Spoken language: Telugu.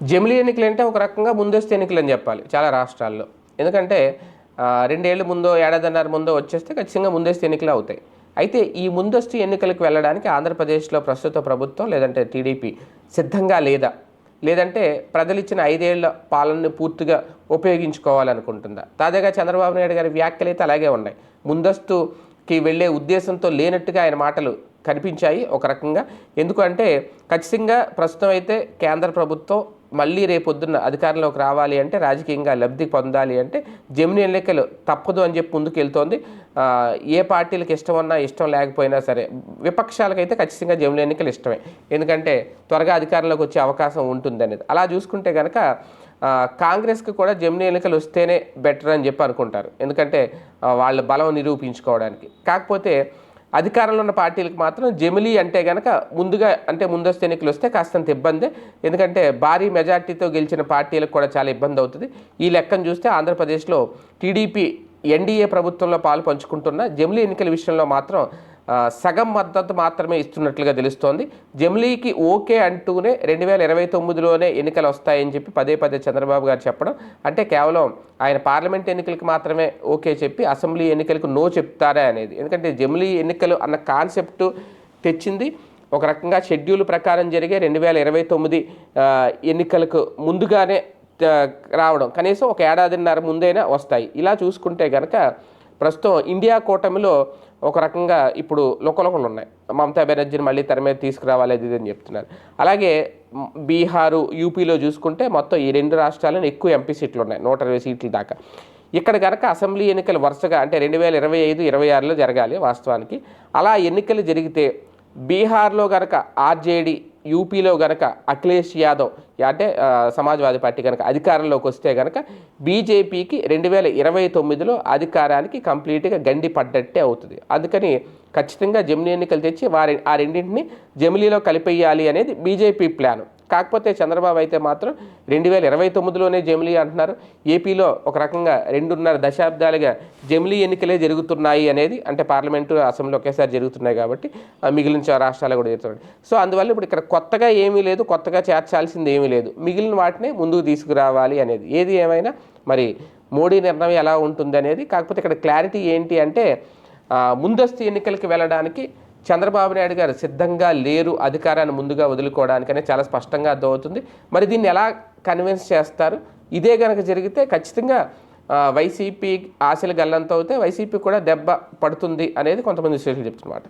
జమిలీ ఎన్నికలు అంటే ఒక రకంగా ముందస్తు ఎన్నికలు అని చెప్పాలి చాలా రాష్ట్రాల్లో. ఎందుకంటే ఆ, రెండేళ్ళ ముందో ఏడాదిన్నర ముందో వచ్చేస్తే ఖచ్చితంగా ముందస్తు ఎన్నికలు అవుతాయి. అయితే ఈ ముందస్తు ఎన్నికలకు వెళ్ళడానికి ఆంధ్రప్రదేశ్లో ప్రస్తుత ప్రభుత్వం లేదంటే టీడీపీ సిద్ధంగా లేదా? లేదంటే ప్రజలు ఇచ్చిన ఐదేళ్ళ పాలనని పూర్తిగా ఉపయోగించుకోవాలనుకుంటుందా? తాజాగా చంద్రబాబు నాయుడు గారి వ్యాఖ్యలు అయితే అలాగే ఉన్నాయి. ముందస్తుకి వెళ్ళే ఉద్దేశంతో లేనట్టుగా ఆయన మాటలు కనిపించాయి ఒక రకంగా. ఎందుకంటే ఖచ్చితంగా ప్రస్తుతం అయితే కేంద్ర ప్రభుత్వం మళ్ళీ రేపొద్దున్న అధికారంలోకి రావాలి అంటే రాజకీయంగా లబ్ధి పొందాలి అంటే జమిని ఎన్నికలు తప్పదు అని చెప్పి ముందుకు వెళ్తోంది ఏ పార్టీలకు ఇష్టం ఉన్నా ఇష్టం లేకపోయినా సరే విపక్షాలకైతే ఖచ్చితంగా జమిని ఎన్నికలు ఇష్టమే. ఎందుకంటే త్వరగా అధికారంలోకి వచ్చే అవకాశం ఉంటుంది అనేది. అలా చూసుకుంటే కనుక కాంగ్రెస్కి కూడా జమిని ఎన్నికలు వస్తేనే బెటర్ అని చెప్పి అనుకుంటారు. ఎందుకంటే వాళ్ళ బలం నిరూపించుకోవడానికి. కాకపోతే అధికారంలో ఉన్న పార్టీలకు మాత్రం జమిలీ అంటే గనక ముందుగా అంటే ముందస్తు ఎన్నికలు వస్తే కాస్తంత ఇబ్బందే. ఎందుకంటే భారీ మెజార్టీతో గెలిచిన పార్టీలకు కూడా చాలా ఇబ్బంది అవుతుంది. ఈ లెక్కను చూస్తే ఆంధ్రప్రదేశ్లో టీడీపీ ఎన్డీఏ ప్రభుత్వంలో పాలు పంచుకుంటున్న జమిలీ ఎన్నికల విషయంలో మాత్రం సగం మద్దతు మాత్రమే ఇస్తున్నట్లుగా తెలుస్తోంది. జమ్లీకి ఓకే అంటూనే రెండు వేల ఇరవై తొమ్మిదిలోనే ఎన్నికలు వస్తాయని చెప్పి పదే పదే చంద్రబాబు గారు చెప్పడం. అంటే కేవలం ఆయన పార్లమెంట్ ఎన్నికలకు మాత్రమే ఓకే చెప్పి అసెంబ్లీ ఎన్నికలకు నో చెప్తారా అనేది. ఎందుకంటే జమ్లీ ఎన్నికలు అన్న కాన్సెప్ట్ తెచ్చింది. ఒక రకంగా షెడ్యూల్ ప్రకారం జరిగే రెండు వేల ఇరవై తొమ్మిది ఎన్నికలకు ముందుగానే రావడం. కనీసం ఒక ఏడాదిన్నర ముందైనా వస్తాయి. ఇలా చూసుకుంటే కనుక ప్రస్తుతం ఇండియా కూటమిలో ఒక రకంగా ఇప్పుడు లోకలోకలు ఉన్నాయి. మమతా బెనర్జీని మళ్ళీ తెర మీద తీసుకురావాలి అది అని చెప్తున్నారు. అలాగే బీహారు యూపీలో చూసుకుంటే మొత్తం ఈ రెండు రాష్ట్రాలను ఎక్కువ ఎంపీ సీట్లు ఉన్నాయి నూట ఇరవై సీట్ల దాకా. ఇక్కడ కనుక అసెంబ్లీ ఎన్నికలు వరుసగా అంటే రెండు వేల ఇరవై ఐదు ఇరవై ఆరులో జరగాలి వాస్తవానికి. అలా ఎన్నికలు జరిగితే బీహార్లో గనక ఆర్జేడీ యూపీలో గనక అఖిలేష్ యాదవ్ అంటే సమాజ్వాదీ పార్టీ కనుక అధికారంలోకి వస్తే కనుక బీజేపీకి రెండు వేల ఇరవై తొమ్మిదిలో అధికారానికి కంప్లీట్గా గండి పడ్డట్టే అవుతుంది. అందుకని ఖచ్చితంగా జమిలీ ఎన్నికలు తెచ్చి వారి ఆ రెండింటిని జమిలీలో కలిపేయాలి అనేది బీజేపీ ప్లాన్. కాకపోతే చంద్రబాబు అయితే మాత్రం రెండు వేల ఇరవై తొమ్మిదిలోనే జమిలీ అంటున్నారు. ఏపీలో ఒక రకంగా రెండున్నర దశాబ్దాలుగా జమిలీ ఎన్నికలే జరుగుతున్నాయి అనేది అంటే పార్లమెంటు అసెంబ్లీ ఒకేసారి జరుగుతున్నాయి కాబట్టి ఆ మిగిలిన రాష్ట్రాలు కూడా జరుగుతున్నాయి. సో అందువల్ల ఇప్పుడు ఇక్కడ కొత్తగా ఏమీ లేదు కొత్తగా చేర్చాల్సింది ఏమీ లేదు. మిగిలిన వాటినే ముందుకు తీసుకురావాలి అనేది. ఏది ఏమైనా మరి మోడీ నిర్ణయం ఎలా ఉంటుంది అనేది కాకపోతే ఇక్కడ క్లారిటీ ఏంటి అంటే ముందస్తు ఎన్నికలకు వెళ్ళడానికి చంద్రబాబు నాయుడు గారు సిద్ధంగా లేరు అధికారాన్ని ముందుగా వదులుకోవడానికనే చాలా స్పష్టంగా అర్థమవుతుంది. మరి దీన్ని ఎలా కన్విన్స్ చేస్తారు? ఇదే కనుక జరిగితే ఖచ్చితంగా వైసీపీ ఆశలు గల్లంతో అవుతే వైసీపీ కూడా దెబ్బ పడుతుంది అనేది కొంతమంది విశ్లేషకులు చెప్తున్నమాట.